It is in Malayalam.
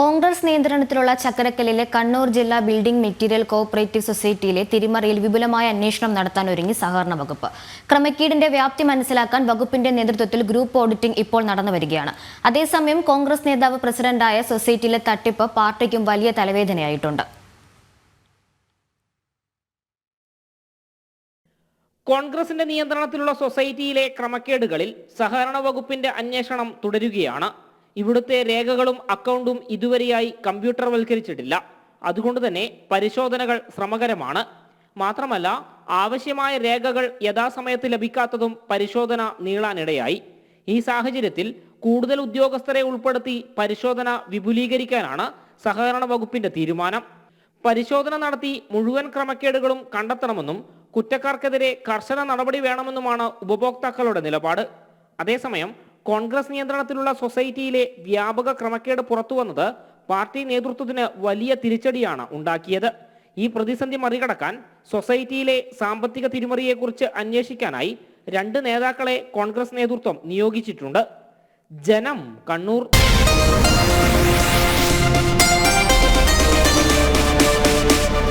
കോൺഗ്രസ് നിയന്ത്രണത്തിലുള്ള ചക്കരക്കല്ലിലെ കണ്ണൂർ ജില്ലാ ബിൽഡിംഗ് മെറ്റീരിയൽ കോഓപ്പറേറ്റീവ് സൊസൈറ്റിയിലെ തിരിമറിയിൽ വിപുലമായ അന്വേഷണം നടത്താൻ ഒരുങ്ങി സഹകരണ വകുപ്പ്. ക്രമക്കേടിന്റെ വ്യാപ്തി മനസ്സിലാക്കാൻ വകുപ്പിന്റെ നേതൃത്വത്തിൽ ഗ്രൂപ്പ് ഓഡിറ്റിംഗ് ഇപ്പോൾ നടന്നു വരികയാണ്. അതേസമയം കോൺഗ്രസ് നേതാവ് പ്രസിഡന്റായ സൊസൈറ്റിയിലെ തട്ടിപ്പ് പാർട്ടിക്കും വലിയ തലവേദനയായിട്ടുണ്ട്. കോൺഗ്രസിന്റെ നിയന്ത്രണത്തിലുള്ള സൊസൈറ്റിയിലെ ക്രമക്കേടുകളിൽ സഹകരണ വകുപ്പിന്റെ അന്വേഷണം തുടരുകയാണ് ഇവിടുത്തെ രേഖകളും അക്കൗണ്ടും ഇതുവരെയായി കമ്പ്യൂട്ടർവൽക്കരിച്ചിട്ടില്ല. അതുകൊണ്ട് തന്നെ പരിശോധനകൾ ശ്രമകരമാണ്. മാത്രമല്ല ആവശ്യമായ രേഖകൾ യഥാസമയത്ത് ലഭിക്കാത്തതും പരിശോധന നീളാനിടയായി. ഈ സാഹചര്യത്തിൽ കൂടുതൽ ഉദ്യോഗസ്ഥരെ ഉൾപ്പെടുത്തി പരിശോധന വിപുലീകരിക്കാനാണ് സഹകരണ വകുപ്പിന്റെ തീരുമാനം. പരിശോധന നടത്തി മുഴുവൻ ക്രമക്കേടുകളും കണ്ടെത്തണമെന്നും കുറ്റക്കാർക്കെതിരെ കർശന നടപടി വേണമെന്നുമാണ് ഉപഭോക്താക്കളുടെ നിലപാട്. അതേസമയം കോൺഗ്രസ് നിയന്ത്രണത്തിലുള്ള സൊസൈറ്റിയിലെ വ്യാപക ക്രമക്കേട് പുറത്തു വന്നത് പാർട്ടി നേതൃത്വത്തിന് വലിയ തിരിച്ചടിയാണ് ഉണ്ടാക്കിയത്. ഈ പ്രതിസന്ധി മറികടക്കാൻ സൊസൈറ്റിയിലെ സാമ്പത്തിക തിരിമറിയെക്കുറിച്ച് അന്വേഷിക്കാനായി രണ്ട് നേതാക്കളെ കോൺഗ്രസ് നേതൃത്വം നിയോഗിച്ചിട്ടുണ്ട്. ജനം കണ്ണൂർ.